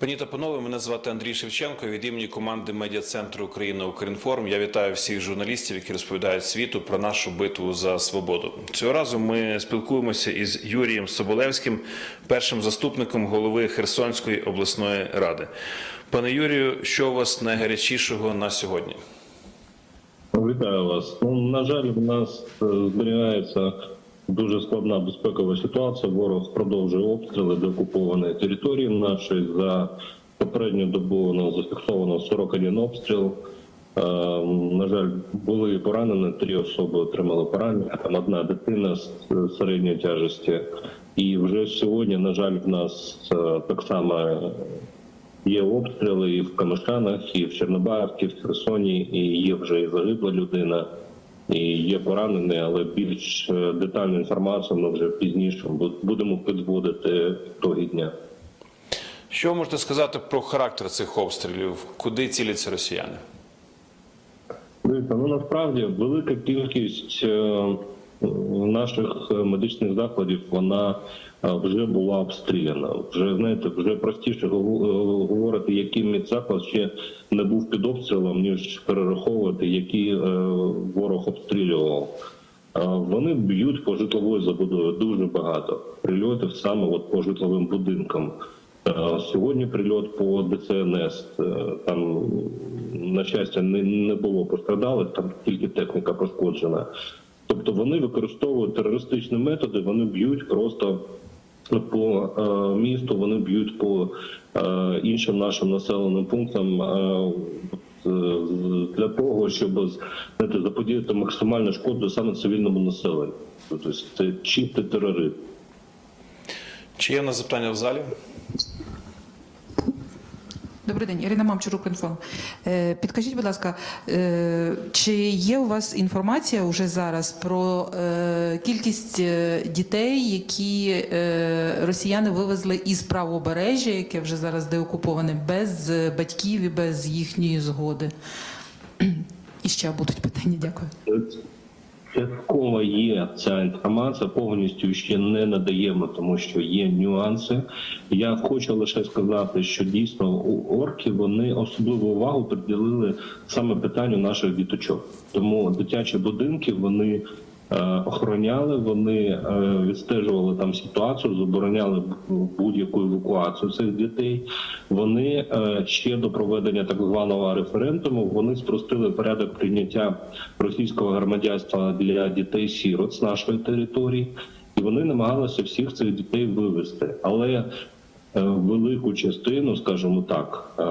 Пані та панове, мене звати Андрій Шевченко. Від імені команди медіа центру Україна Укрінформ. Я вітаю всіх журналістів, які розповідають світу про нашу битву за свободу. Цього разу ми спілкуємося із Юрієм Соболевським, першим заступником голови Херсонської обласної ради. Пане Юрію, що у вас найгарячішого на сьогодні? Вітаю вас. Ну на жаль, в нас е, зберігається дуже складна безпекова ситуація. Ворог продовжує обстріли деокупованої території нашої. За попередню добу нас зафіксовано 41 обстріл. Е, На жаль, були поранені, три особи отримали поранення, там одна дитина з середньої тяжесті. І вже сьогодні, на жаль, в нас е, так само Є обстріли і в Камишанах, і в Чорнобаївці, в Херсоні, і є вже і загибла людина, і є поранені, але більш е, детальну інформацію ми вже пізніше будемо підводити того дня. Що можете сказати про характер цих обстрілів? Куди ціляться росіяни? Дивіться, ну насправді велика кількість е, наших е, медичних закладів вона е, вже була обстріляна. Вже знаєте, вже простіше е, говорити, який медзаклад ще не був під обстрілом, ніж перераховувати, які ворог обстрілював. Вони б'ють по житлової забудові дуже багато прильотів саме от по житловим будинкам. Сьогодні прильот по ДСНС. Там, на щастя, не було пострадалих, там тільки техніка пошкоджена. Тобто вони використовують терористичні методи, вони б'ють просто по е, місту, вони б'ють по е, іншим нашим населеним пунктам. е, з- для того, щоб знаєте, заподіяти максимальну шкоду саме цивільному населенню. Тобто це чистий тероризм. Чи є в нас запитання в залі? Добрий день, Ірина Мамчурук, інформ. Е, Підкажіть, будь ласка, е, чи є у вас інформація уже зараз про е, кількість дітей, які росіяни вивезли із правобережжя, яке вже зараз деокуповане, без батьків і без їхньої згоди? І ще будуть питання. Дякую. Частково є ця інформація, повністю ще не надаємо, тому що є нюанси. Я хочу лише сказати, що дійсно у орки вони особливу увагу приділили саме питанню наших діточок. Тому дитячі будинки вони охороняли, вони е, відстежували там ситуацію, забороняли будь-яку евакуацію цих дітей. Вони е, ще до проведення так званого референдуму вони спростили порядок прийняття російського громадянства для дітей-сірот з нашої території, і вони намагалися всіх цих дітей вивезти. Але е, велику частину, скажімо так, е,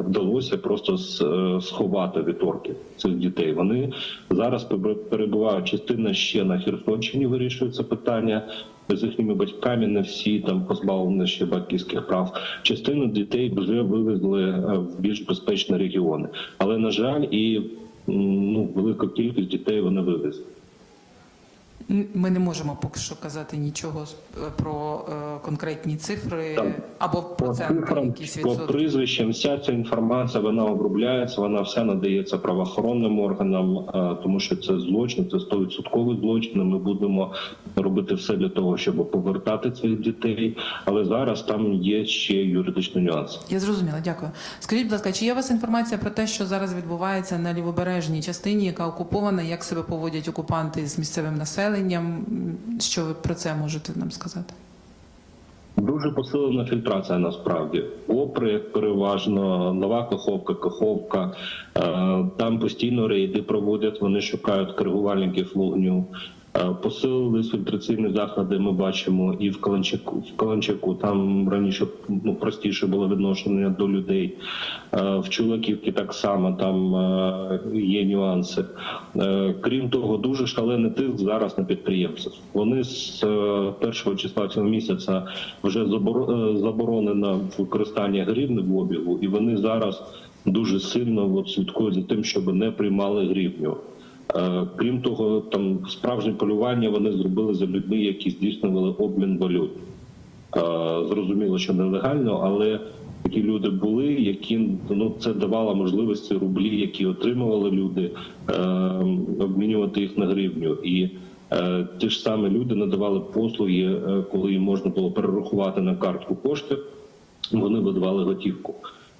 вдалося просто е, сховати від орків цих дітей. Вони зараз перебувають частина ще на Херсонщині, вирішується питання. З їхніми батьками не всі там позбавлені ще батьківських прав. Частину дітей вже вивезли е, в більш безпечні регіони. Але на жаль, і ну велика кількість дітей вони вивезли. Ми не можемо поки що казати нічого з- про е, конкретні цифри Так. або По проценти, цифрам, якісь по прізвищам, вся ця інформація вона обробляється, вона вся надається правоохоронним органам, а, тому що це злочин, це 100% злочин. Ми будемо робити все для того, щоб повертати цих дітей. Але зараз там є ще юридичні нюанси. Я зрозуміла, дякую. Скажіть, будь ласка, чи є у вас інформація про те, що зараз відбувається на лівобережній частині, яка окупована, як себе поводять окупанти з місцевим населенням? М, Що ви про це можете нам сказати? Дуже посилена фільтрація насправді. Опри переважно нова каховка, каховка. е, Там постійно рейди проводять, вони шукають коригувальників вогню. Е, Посилились фільтраційні заходи. Ми бачимо і в Каланчаку. В Каланчаку там раніше ну простіше було відношення до людей. Е, В Чулаківці так само там е, є нюанси. Крім того, дуже шалений тиск зараз на підприємців. Вони з першого числа цього місяця вже заборо- заборонено використання гривни в обігу, і вони зараз дуже сильно от, слідкують за тим, щоб не приймали гривню. Е, Крім того, там справжнє полювання вони зробили за людьми, які здійснювали обмін валют. Е, Зрозуміло, що нелегально, але такі люди були, які ну це давало можливості рублі, які отримували люди, е, обмінювати їх на гривню. І ті ж самі люди надавали послуги, коли їм можна було перерахувати на картку кошти. вони видавали готівку.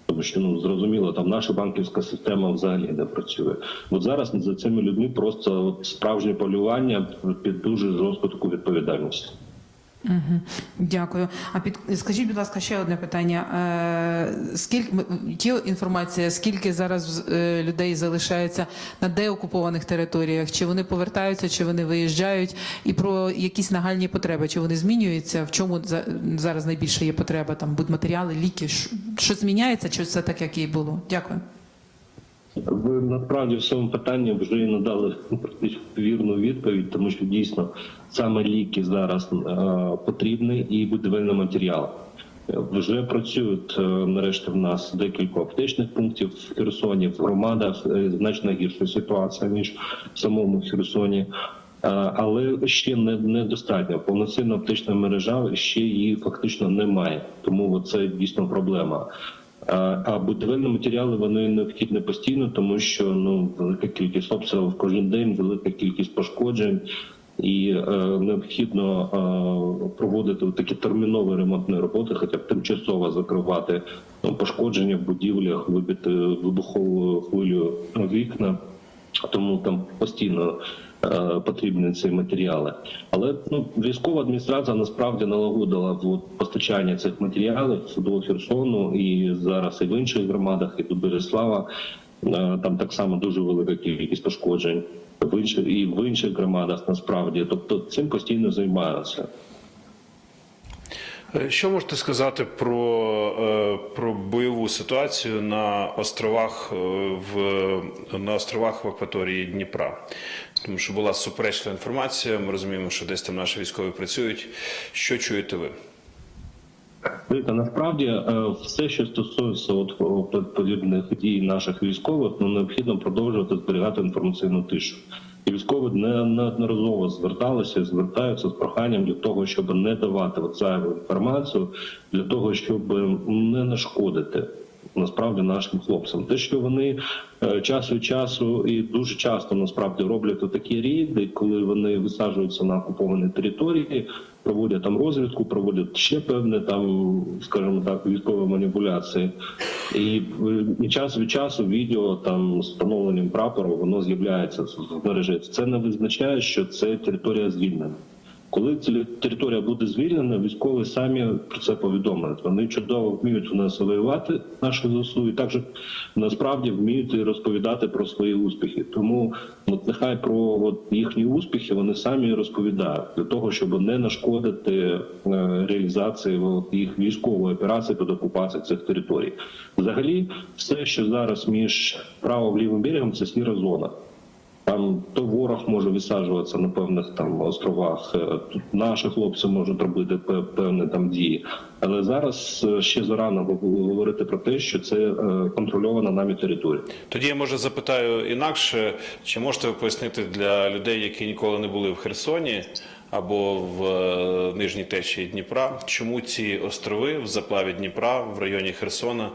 Тому що ну зрозуміло, там наша банківська система взагалі не працює. От зараз за цими людьми просто справжнє полювання під дуже жорстку таку відповідальність. Угу. Дякую. А під скажіть, будь ласка, ще одне питання. Е, скільки є інформація, скільки зараз е, людей залишається на деокупованих територіях? Чи вони повертаються, чи вони виїжджають? І про якісь нагальні потреби? Чи вони змінюються? В чому за- зараз найбільше є потреба? Там будматеріали, ліки? Що, що зміняється, чи все так, як і було? Дякую. Ви насправді в цьому питанні вже і надали практично вірну відповідь, тому що дійсно саме ліки зараз е, потрібні і будівельний матеріал. Е, Вже працюють е, нарешті в нас декілька аптечних пунктів в Херсоні, в громадах значно гірша ситуація ніж в самому Херсоні. Але ще не недостатньо. Повноцінна аптечна мережа ще її фактично немає. Тому це дійсно проблема. А будівельні матеріали вони необхідні постійно, тому що ну велика кількість обстрілів кожен день, велика кількість пошкоджень, і е, необхідно е, проводити такі термінові ремонтні роботи, хоча б тимчасово закривати ну, пошкодження в будівлях, вибити вибуховою хвилю вікна. Тому там постійно потрібні ці матеріали. Але ну, військова адміністрація насправді налагодила в постачання цих матеріалів до Херсону і зараз і в інших громадах, і до Береслава. Е, Там так само дуже велика кількість пошкоджень в інших і в інших громадах насправді. Тобто цим постійно займаються. Е, Що можете сказати про, е, про бойову ситуацію на островах е, в на островах в акваторії Дніпра? Тому що була суперечлива інформація. Ми розуміємо, що десь там наші військові працюють. Що чуєте ви? Дивіться, насправді все, що стосується от подібних дій наших військових, ну необхідно продовжувати зберігати інформаційну тишу. І військові не- неодноразово зверталися, звертаються з проханням для того, щоб не давати зайву інформацію, для того, щоб не нашкодити насправді нашим хлопцям. Те, що вони е, час від часу і дуже часто насправді роблять такі рейди, коли вони висаджуються на окупованій території, проводять там розвідку, проводять ще певне там, скажімо так, військові маніпуляції. І, е, і час від часу відео там з встановленням прапору воно з'являється в мережі. Це не визначає, що це територія звільнена. Коли територія буде звільнена, військові самі про це повідомлять. Вони чудово вміють у нас воювати наші ЗСУ, і також насправді вміють розповідати про свої успіхи. Тому от нехай про от їхні успіхи вони самі розповідають для того, щоб не нашкодити е, реалізації от, їх військової операції під окупації цих територій. Взагалі, все, що зараз між правим і лівим берегом, це сіра зона. Там то ворог може висаджуватися на певних там островах, е, тут наші хлопці можуть робити пе- певні там дії. Але зараз е, ще зарано говорити про те, що це е, контрольована нами територія. Тоді я може запитаю інакше, чи можете ви пояснити для людей, які ніколи не були в Херсоні або в нижній течії Дніпра, чому ці острови в заплаві Дніпра в районі Херсона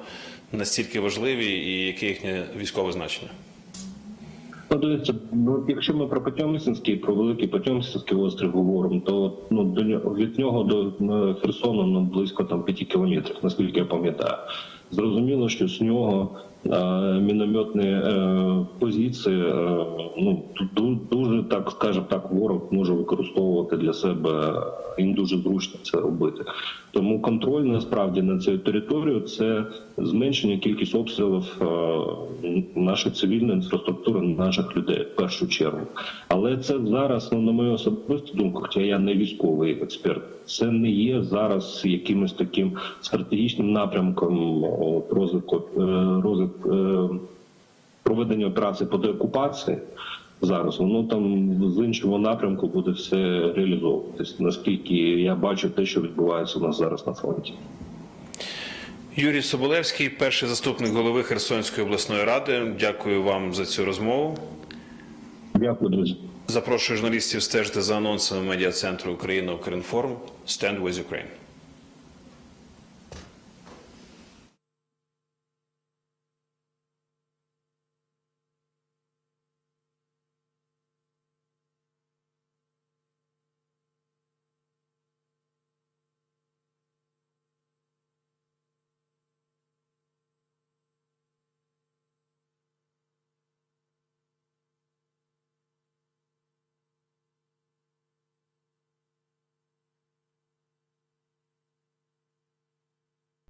настільки важливі і яке їхнє військове значення? Ну, дивіться, ну якщо ми про Потьомісинський, про великий Потьомісинський острів говоримо, то ну до нього від нього до е, Херсону ну близько там 5 кілометрів, наскільки я пам'ятаю. Зрозуміло, що з нього мінометні е, позиції, е, ну ду- дуже так скажемо так, ворог може використовувати для себе. Їм дуже зручно це робити. Тому контроль насправді на цю територію це зменшення кількість обстрілів е, нашої цивільної інфраструктури, наших людей в першу чергу. Але це зараз, ну на мою особисту думку, хоча я не військовий експерт, це не є зараз якимось таким стратегічним напрямком розвитку е, розвитку е, проведення операції по деокупації. Зараз воно там з іншого напрямку буде все реалізовуватись. Наскільки я бачу те, що відбувається у нас зараз на фронті. Юрій Соболевський, перший заступник голови Херсонської обласної ради. Дякую вам за цю розмову. Дякую, друзі. Запрошую журналістів стежити за анонсами медіа центру Україна Укрінформ. Stand with Ukraine.